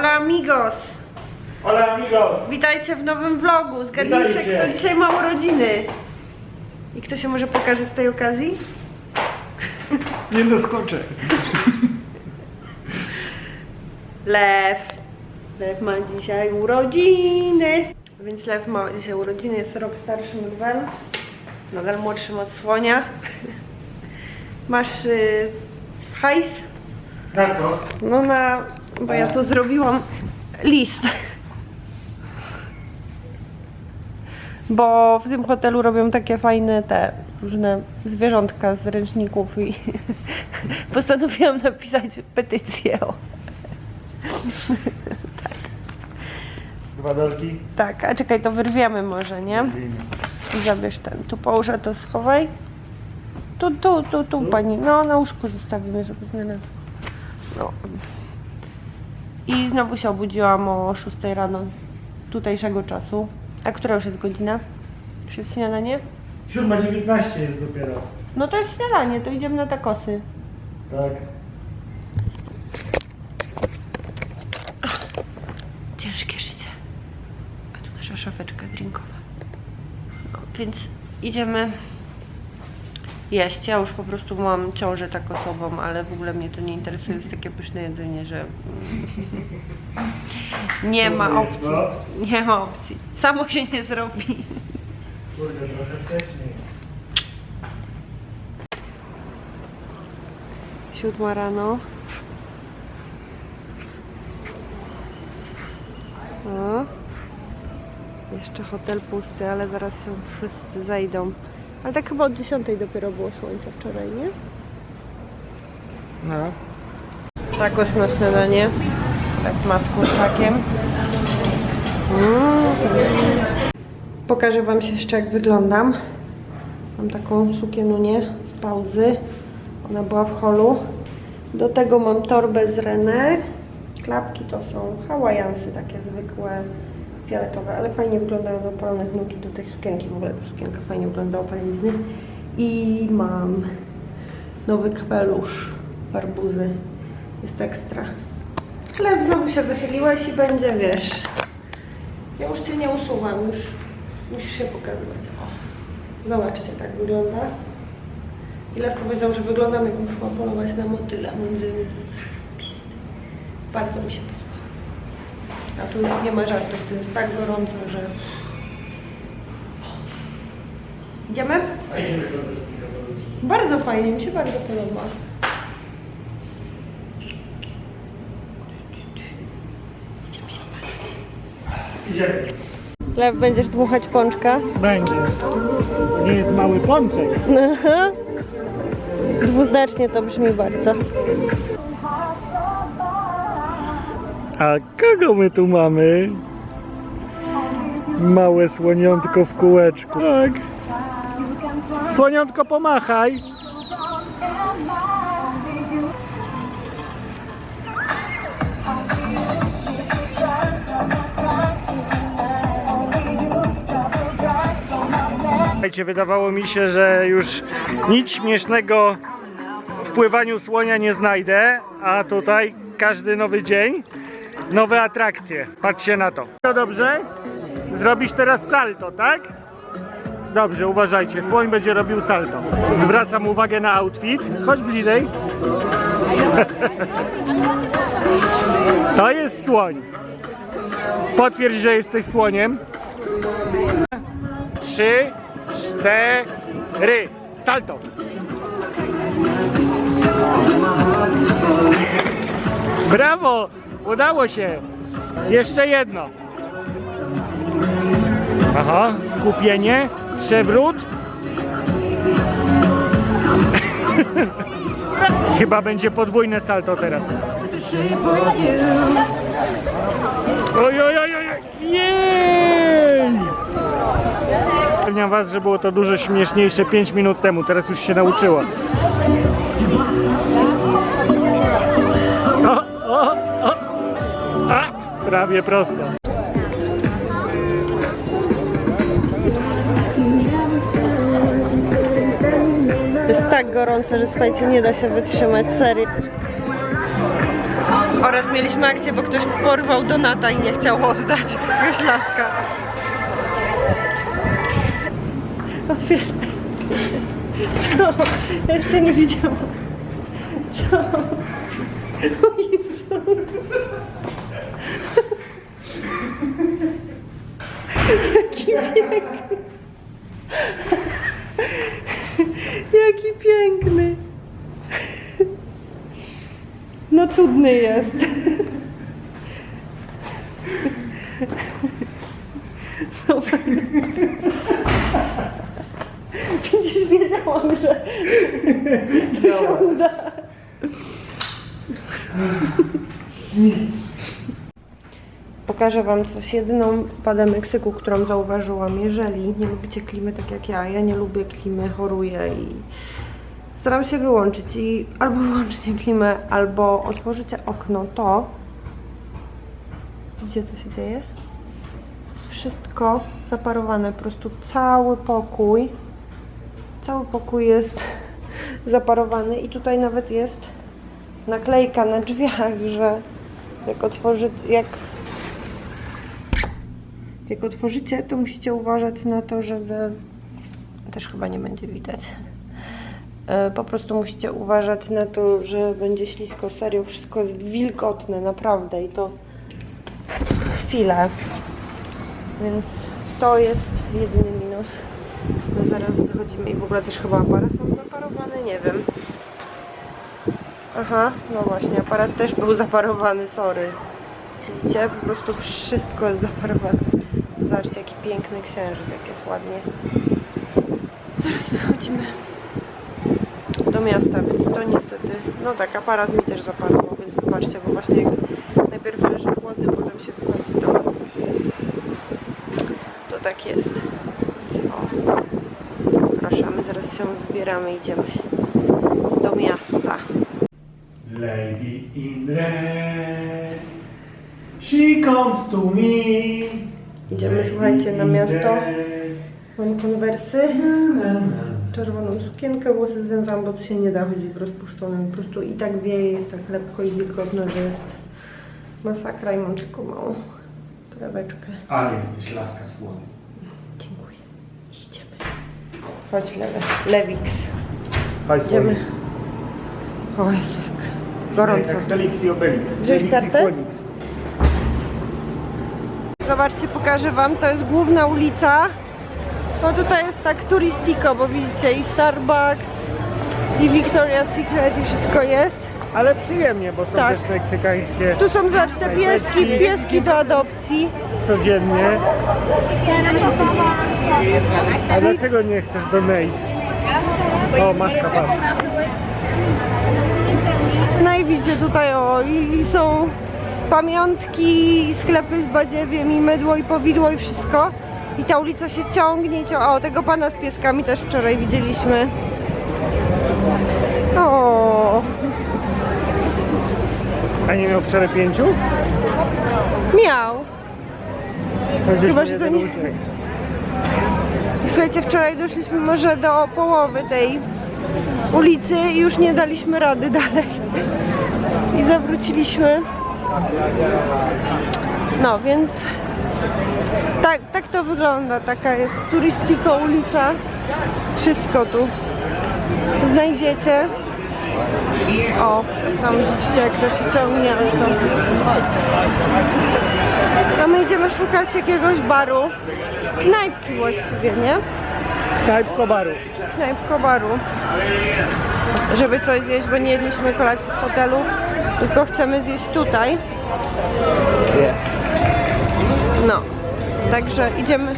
Hola amigos! Hola amigos! Witajcie w nowym vlogu. Zgadnijcie, Witajcie. kto dzisiaj ma urodziny. I kto się może pokaże z tej okazji? Nie doskoczę. Lew. Lew ma dzisiaj urodziny. Więc Lew ma dzisiaj urodziny, jest rok starszym od Wen. Nadal młodszym od Słonia. Masz y, hajs? Na co? No na... bo ja tu zrobiłam list. Bo w tym hotelu robią takie fajne te różne zwierzątka z ręczników i postanowiłam napisać petycję. O. Dwa dolki? Tak, a czekaj, to wyrwiemy może, nie? I zabierz ten. Tu położę, to schowaj. Tu, tu, tu, tu, pani. No, na łóżku zostawimy, żeby znalazł. No. I znowu się obudziłam o 6 rano tutejszego czasu. A która już jest godzina? Już jest śniadanie? 7.19 jest dopiero. No to jest śniadanie, to idziemy na takosy. Tak. Ciężkie życie. A tu nasza szafeczka drinkowa. No, więc idziemy jeść. Ja już po prostu mam ciążę takosową, ale w ogóle mnie to nie interesuje. Jest takie pyszne jedzenie, że mm, nie ma opcji. no. Nie ma opcji. Samo się nie zrobi. Kurde, trochę wcześniej. Siódma rano. O. Jeszcze hotel pusty, ale zaraz się wszyscy zejdą. Ale tak chyba od 10 dopiero było słońce wczoraj, nie? No. Tacos na śniadanie. Tak ma z kurczakiem. Mm. Pokażę Wam się jeszcze jak wyglądam. Mam taką sukienunię z pauzy. Ona była w holu. Do tego mam torbę z René. Klapki to są hawajansy, takie zwykłe, fioletowe, ale fajnie wyglądają do opalonych nóg i do tej sukienki. W ogóle ta sukienka fajnie wygląda do opalizny. I mam nowy kapelusz, barbuzy. Jest ekstra. Ale znowu się wychyliłaś i będzie, wiesz. Ja już Cię nie usuwam, już musisz się pokazywać. O, zobaczcie, tak wygląda. Ile powiedział, że wyglądam jakbym szła polować na motyle. Zdaniem jest. Bardzo mi się podoba. A tu już nie ma żartów, to jest tak gorąco, że... Idziemy? Bardzo fajnie, mi się bardzo podoba. Idziemy. Lew, będziesz dmuchać pączka? Będzie. To nie jest mały pączek. Dwuznacznie to brzmi bardzo. A kogo my tu mamy? Małe słoniątko w kółeczku. Tak. Słoniątko pomachaj. Słuchajcie, wydawało mi się, że już nic śmiesznego w pływaniu słonia nie znajdę, a tutaj każdy nowy dzień, nowe atrakcje. Patrzcie na to. To dobrze? Zrobisz teraz salto, tak? Dobrze, uważajcie, słoń będzie robił salto. Zwracam uwagę na outfit. Chodź bliżej. To jest słoń. Potwierdź, że jesteś słoniem. Trzy, cztery. Salto. Brawo! Udało się! Jeszcze jedno. Aha, skupienie, przewrót. Chyba będzie podwójne salto teraz. Oj, oj, oj, oj, jej! Zapewniam was, że było to dużo śmieszniejsze 5 minut temu, teraz już się nauczyło. Prawie prosto. Jest tak gorąco, że słuchajcie, nie da się wytrzymać, serio. Oraz mieliśmy akcję, bo ktoś porwał Donata i nie chciał oddać. Jakaś laska. Otwieraj. Co? Ja jeszcze nie widziałam. Co? O Jezu. Jaki piękny. Jaki piękny. No cudny jest. Super. Przecież wiedziałam, że to się uda. Pokażę Wam coś. Jedyną wadę Meksyku, którą zauważyłam, jeżeli nie lubicie klimy tak jak ja, ja nie lubię klimy, choruję i staram się wyłączyć i albo wyłączycie klimę, albo otworzycie okno, to widzicie co się dzieje? Jest wszystko zaparowane, po prostu cały pokój cały pokój jest zaparowany i tutaj nawet jest naklejka na drzwiach, że jak otworzy, jak jak otworzycie, to musicie uważać na to, żeby też chyba nie będzie widać. E, Po prostu musicie uważać na to, że będzie ślisko. Serio, wszystko jest wilgotne, naprawdę i to chwilę. Więc to jest jedyny minus. No zaraz wychodzimy i w ogóle też chyba aparat mam zaparowany, nie wiem. Aha, no właśnie, aparat też był zaparowany, sorry. Widzicie? Po prostu wszystko jest zaparowane. Zobaczcie, jaki piękny księżyc, jak jest ładnie. Zaraz wychodzimy do miasta, więc to niestety, no tak, aparat mi też zaparował, więc wybaczcie, bo właśnie jak najpierw leży chłodny, potem się wychodzi, to, to tak jest. Więc o, proszę, a my zaraz się zbieramy, idziemy do miasta. Lady in red, she comes to me. Idziemy, słuchajcie, na miasto. Mam konwersy, czerwoną sukienkę, włosy związałam, bo tu się nie da chodzić w rozpuszczonym. Po prostu i tak wieje, jest tak lepko i wilgotno, że jest masakra i mam tylko małą torebeczkę. Ale jesteś laska słony. Dziękuję. Idziemy. Chodź, Lewe. Lewix. Chodź, Idziemy. Słonix. O Jezu, jak gorąco. Asterix i Obelix. I kartę? Słonix. Zobaczcie, pokażę Wam, to jest główna ulica. No tutaj jest tak turystiko, bo widzicie i Starbucks, i Victoria's Secret, i wszystko jest. Ale przyjemnie, bo są Tak. też meksykańskie Tu są, zobacz, te pieski, pieski do adopcji. codziennie. A dlaczego nie chcesz donate? O, maska, patrz. No i widzicie tutaj, o, i, i są pamiątki, sklepy z badziewiem, i mydło, i powidło, i wszystko. I ta ulica się ciągnie, cią- o, tego pana z pieskami też wczoraj widzieliśmy. O, A nie miał przerepięciu? miał. To Chyba, że to nie- Słuchajcie, wczoraj doszliśmy może do połowy tej ulicy i już nie daliśmy rady dalej. I zawróciliśmy. No, więc tak, tak to wygląda. Taka jest turystiko ulica. Wszystko tu znajdziecie. O, tam widzicie jak to się ciągnie, ale to... A my idziemy szukać jakiegoś baru. Knajpki właściwie, nie? Knajp Kobaru. Knajpko baru. Żeby coś zjeść, bo nie jedliśmy kolacji w hotelu, tylko chcemy zjeść tutaj. No, także idziemy,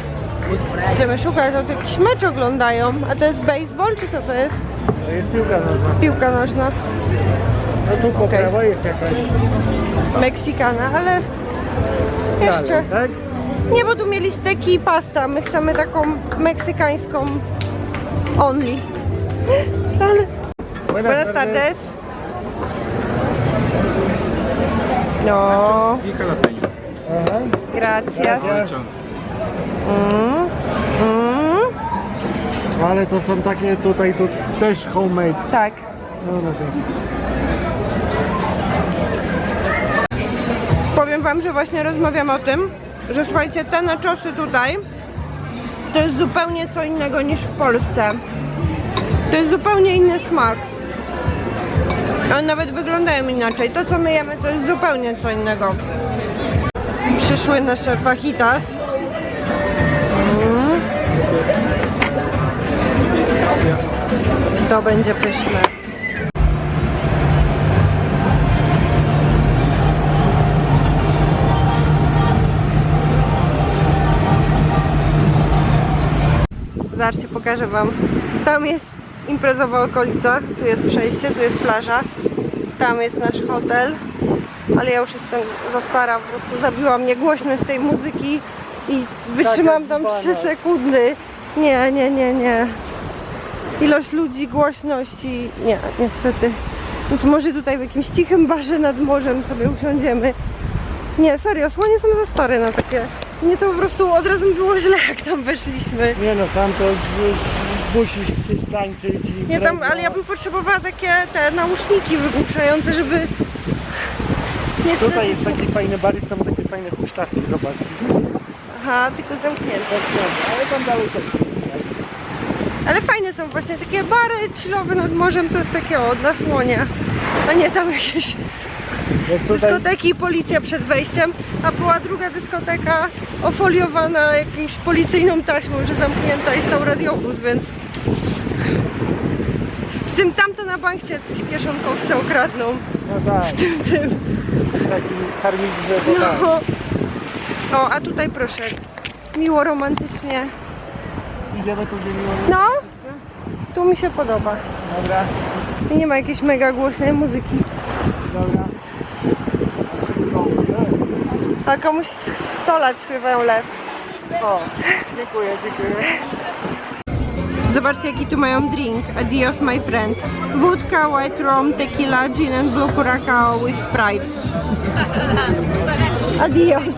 idziemy szukać, to jakiś mecz oglądają, a to jest baseball, czy co to jest? To jest piłka nożna. Piłka nożna, No tu po prawo jest jakaś Meksykana, ale jeszcze tak? nie, bo tu mieli steki i pasta, my chcemy taką meksykańską only. Ale Buenas tardes. No, jalapeño. Aha. gracias. Mm, mm, Ale to są takie tutaj tu też homemade. tak. No, no to. powiem wam, że właśnie rozmawiam o tym, że słuchajcie, te naczosy tutaj to jest zupełnie co innego niż w Polsce. To jest zupełnie inny smak. One nawet wyglądają inaczej. To co my jemy to jest zupełnie co innego. Przyszły nasze fajitas. Mm. To będzie pyszne. Zobaczcie, pokażę wam. Tam jest imprezowa okolica, tu jest przejście, tu jest plaża. Tam jest nasz hotel. Ale ja już jestem za stara, po prostu zabiła mnie głośność tej muzyki i wytrzymam tam 3 sekundy. Nie, nie, nie, nie. Ilość ludzi, głośności, nie, niestety. Więc może tutaj w jakimś cichym barze nad morzem sobie usiądziemy. Nie, serio, słonie są za stare na takie. Mnie to po prostu od razu było źle, jak tam weszliśmy. Nie no, tam to już musisz chcieć tańczyć i Nie tam, ale ja bym potrzebowała takie te nauszniki wygłuszające, żeby. Niestety. Tutaj jest taki fajny bar i są takie fajne huśtawki, zobacz. Aha, tylko zamknięte. Ale tam dalej też. Ale fajne są właśnie takie bary chillowe nad morzem, to jest takie o, dla słonia. A nie tam jakieś Jak tutaj dyskoteki i policja przed wejściem, a była druga dyskoteka ofoliowana jakimś policyjną taśmą, że zamknięta i stał radiowóz, więc... W tym tamto na bank cię jacyś kieszonkowce okradną. no tak, Tym, tym. taki karmik, to tak. No. O, a tutaj proszę, miło romantycznie. Idziemy tu, gdzie miło. No, tu mi się podoba. Dobra, I nie ma jakiejś mega głośnej muzyki. dobra. A komuś 100 lat śpiewają lew. O, dziękuję, dziękuję. Zobaczcie jaki tu mają drink. Adios my friend. Wódka, white rum, tequila, gin and blue curacao with Sprite. Adios.